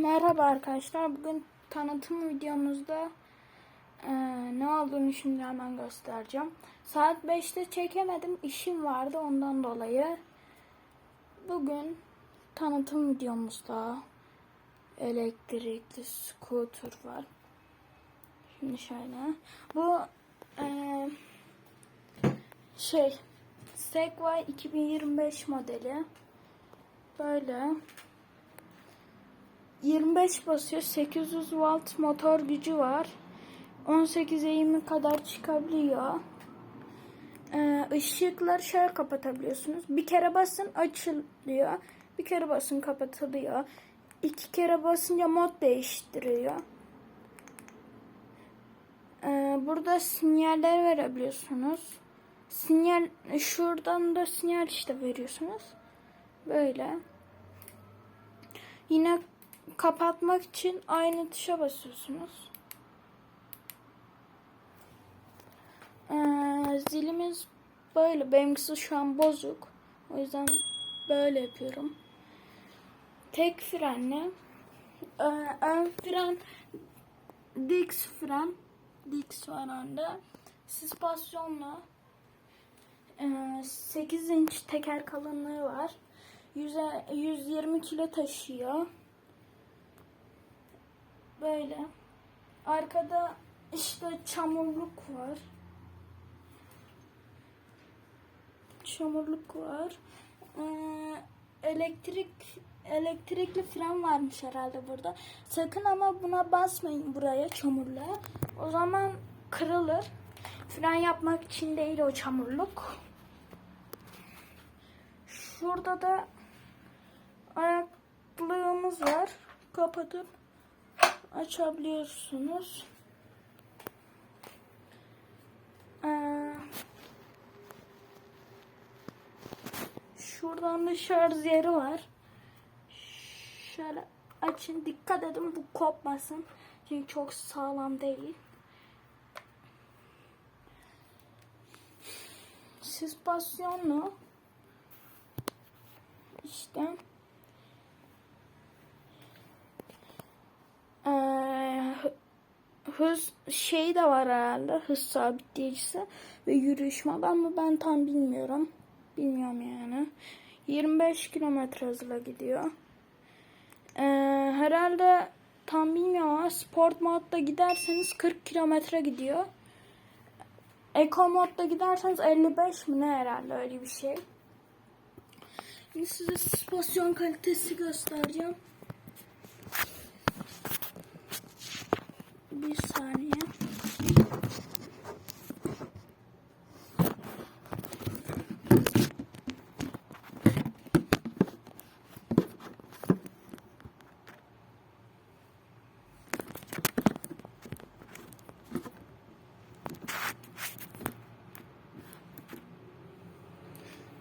Merhaba arkadaşlar. Bugün tanıtım videomuzda eee, ne olduğunu şimdi hemen göstereceğim. Saat 5'te çekemedim. işim vardı ondan dolayı. Bugün tanıtım videomuzda elektrikli scooter var. Şimdi şöyle. Bu eee, şey Segway 2025 modeli. Böyle 25 basıyor. 800 watt motor gücü var. 18 eğimi kadar çıkabiliyor. Ee, ışıkları şöyle kapatabiliyorsunuz. Bir kere basın açılıyor. Bir kere basın kapatılıyor. İki kere basınca mod değiştiriyor. Ee, burada sinyaller verebiliyorsunuz. Sinyal şuradan da sinyal işte veriyorsunuz. Böyle. Yine kapatmak için aynı tuşa basıyorsunuz. Ee, zilimiz böyle. Benimkisi şu an bozuk. O yüzden böyle yapıyorum. Tek frenle. Ee, ön fren Dix fren. Dix var önde. Süspansiyonla. Ee, 8 inç teker kalınlığı var. 100'e 120 kilo taşıyor. Böyle. Arkada işte çamurluk var. Çamurluk var. Ee, elektrik elektrikli fren varmış herhalde burada. Sakın ama buna basmayın buraya çamurluğa. O zaman kırılır. Fren yapmak için değil o çamurluk. Şurada da ayaklığımız var. Kapatıp açabiliyorsunuz. Ee, şuradan da şarj yeri var. Şöyle açın. Dikkat edin bu kopmasın. Çünkü çok sağlam değil. Süspansiyonlu işte Ee, hı- hız şey de var herhalde hız sabitleyicisi ve yürüyüş modu ama ben tam bilmiyorum. Bilmiyorum yani. 25 kilometre hızla gidiyor. Ee, herhalde tam bilmiyorum ama sport modda giderseniz 40 kilometre gidiyor. Eco modda giderseniz 55 mi ne herhalde öyle bir şey. Şimdi size süspansiyon kalitesi göstereceğim. Bir saniye.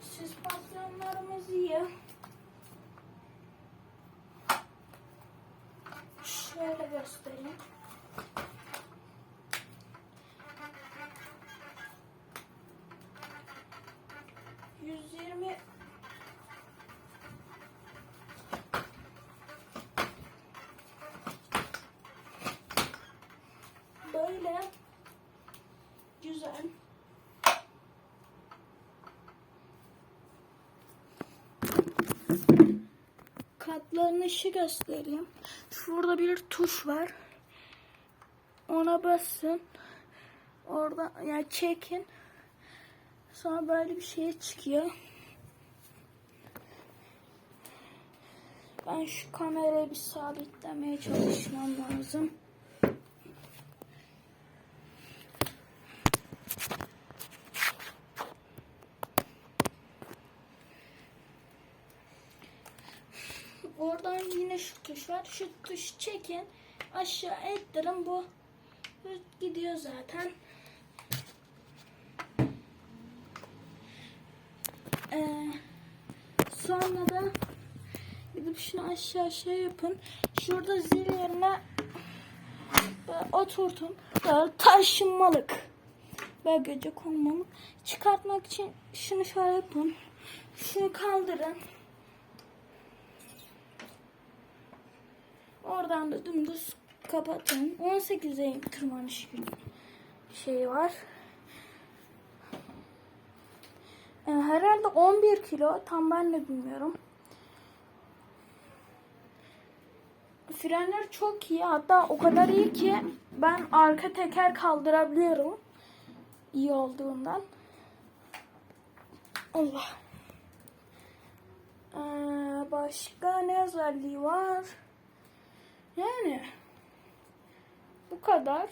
Süspansiyonlarımız iyi. Şöyle göstereyim. Katlanışı göstereyim. Şurada bir tuş var. Ona basın. Orada yani çekin. Sonra böyle bir şey çıkıyor. Ben şu kamerayı bir sabitlemeye çalışmam lazım. Yine şu tuş var. Şu tuş çekin. Aşağı ettirin. Bu gidiyor zaten. Ee, sonra da gidip şunu aşağı şey yapın. Şurada zil yerine oturtun. Böyle taşınmalık. Böyle gece konmalık. Çıkartmak için şunu şöyle yapın. Şunu kaldırın. Oradan da dümdüz kapatın. 18'e tırmanış şeyi var. Ee, herhalde 11 kilo. Tam ben de bilmiyorum. Frenler çok iyi. Hatta o kadar iyi ki ben arka teker kaldırabiliyorum. İyi olduğundan. Allah. Ee, başka ne özelliği var? Yani bu kadar.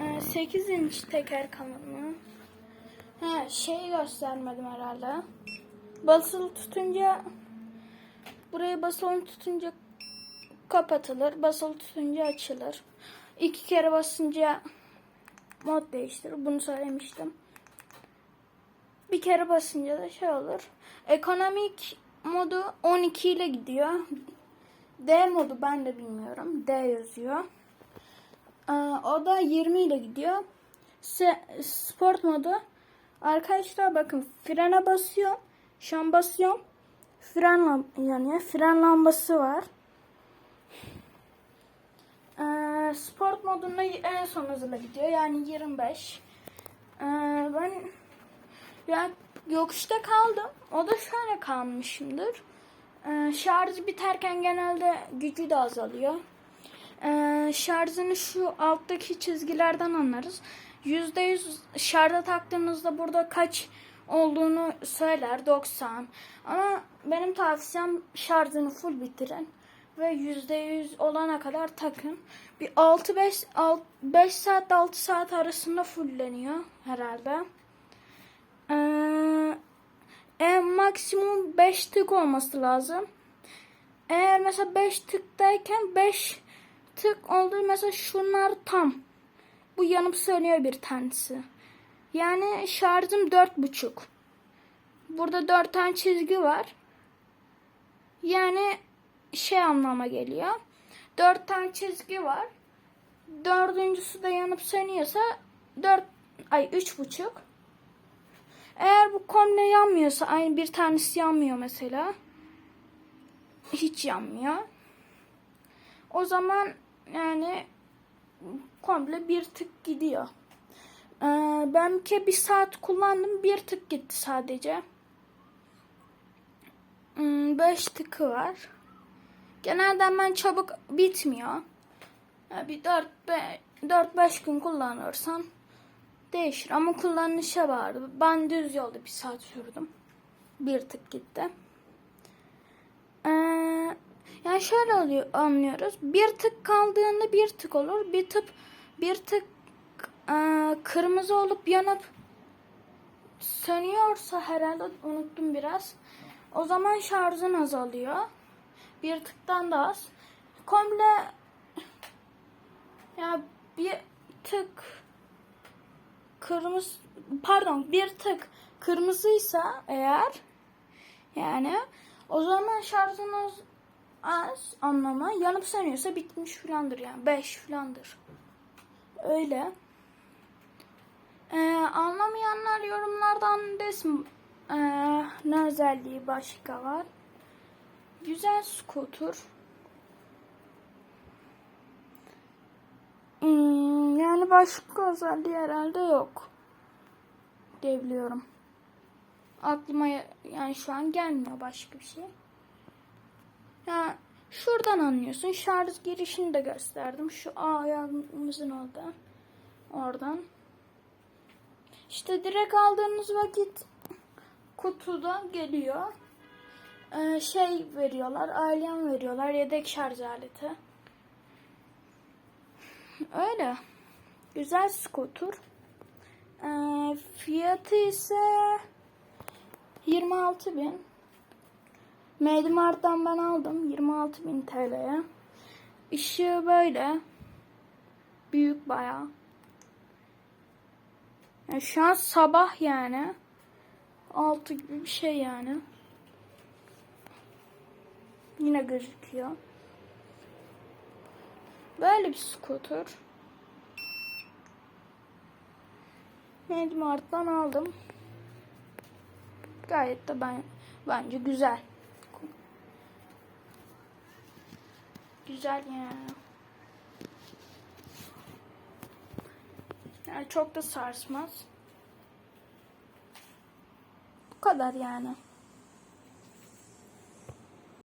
Ee, 8 inç teker kalınlığı. Ha, şeyi göstermedim herhalde. Basılı tutunca burayı basılı tutunca kapatılır. Basılı tutunca açılır. İki kere basınca mod değiştirir. Bunu söylemiştim. Bir kere basınca da şey olur. Ekonomik modu 12 ile gidiyor. D modu ben de bilmiyorum. D yazıyor. Ee, o da 20 ile gidiyor. Se- sport modu Arkadaşlar bakın frene basıyorum. Şu an basıyorum. Fren yanıyor. Fren lambası var. Ee, sport modunda en son hızla gidiyor. Yani 25. Ee, ben ya yokuşta kaldım. O da şöyle kalmışımdır. Ee, şarjı biterken genelde gücü de azalıyor. Ee, şarjını şu alttaki çizgilerden anlarız. %100 şarja taktığınızda burada kaç olduğunu söyler 90. Ama benim tavsiyem şarjını full bitirin ve %100 olana kadar takın. Bir 6-5 5 saat 6 saat arasında fullleniyor herhalde. Ee, en maksimum 5 tık olması lazım. Eğer mesela 5 tıktayken 5 tık oldu mesela şunlar tam. Bu yanıp sönüyor bir tanesi. Yani şarjım dört buçuk. Burada dört tane çizgi var. Yani şey anlama geliyor. Dört tane çizgi var. Dördüncüsü de yanıp sönüyorsa dört ay üç buçuk. Eğer bu komple yanmıyorsa aynı bir tanesi yanmıyor mesela. Hiç yanmıyor. O zaman yani komple bir tık gidiyor. Ee, ben ki bir saat kullandım bir tık gitti sadece. Hmm, beş tıkı var. Genelde ben çabuk bitmiyor. Yani bir 4-5 gün kullanırsan değişir. Ama kullanışa vardı. Ben düz yolda bir saat sürdüm. Bir tık gitti. Ee, yani şöyle oluyor, anlıyoruz. Bir tık kaldığında bir tık olur. Bir tık bir tık e, kırmızı olup yanıp sönüyorsa herhalde unuttum biraz. O zaman şarjın azalıyor. Bir tıktan da az. Komple ya bir tık kırmızı pardon bir tık kırmızıysa eğer yani o zaman şarjınız az anlama. Yanıp sönüyorsa bitmiş filandır yani. 5 filandır. Öyle. Ee, anlamayanlar yorumlardan desin ee, ne özelliği başka var. Güzel scooter. Hmm, yani başka özelliği herhalde yok. Diyebiliyorum. Aklıma yani şu an gelmiyor başka bir şey. Ya şuradan anlıyorsun. Şarj girişini de gösterdim. Şu ayağımızın orada. Oradan. İşte direkt aldığınız vakit kutuda geliyor. Ee, şey veriyorlar. Alien veriyorlar. Yedek şarj aleti. Öyle. Güzel skuter. Ee, fiyatı ise 26 bin. Medimart'tan ben aldım 26.000 TL'ye. Işığı böyle. Büyük bayağı. Yani şu an sabah yani. Altı gibi bir şey yani. Yine gözüküyor. Böyle bir scooter. Medimart'tan aldım. Gayet de ben Bence güzel. Güzel yani. Yani çok da sarsmaz. Bu kadar yani.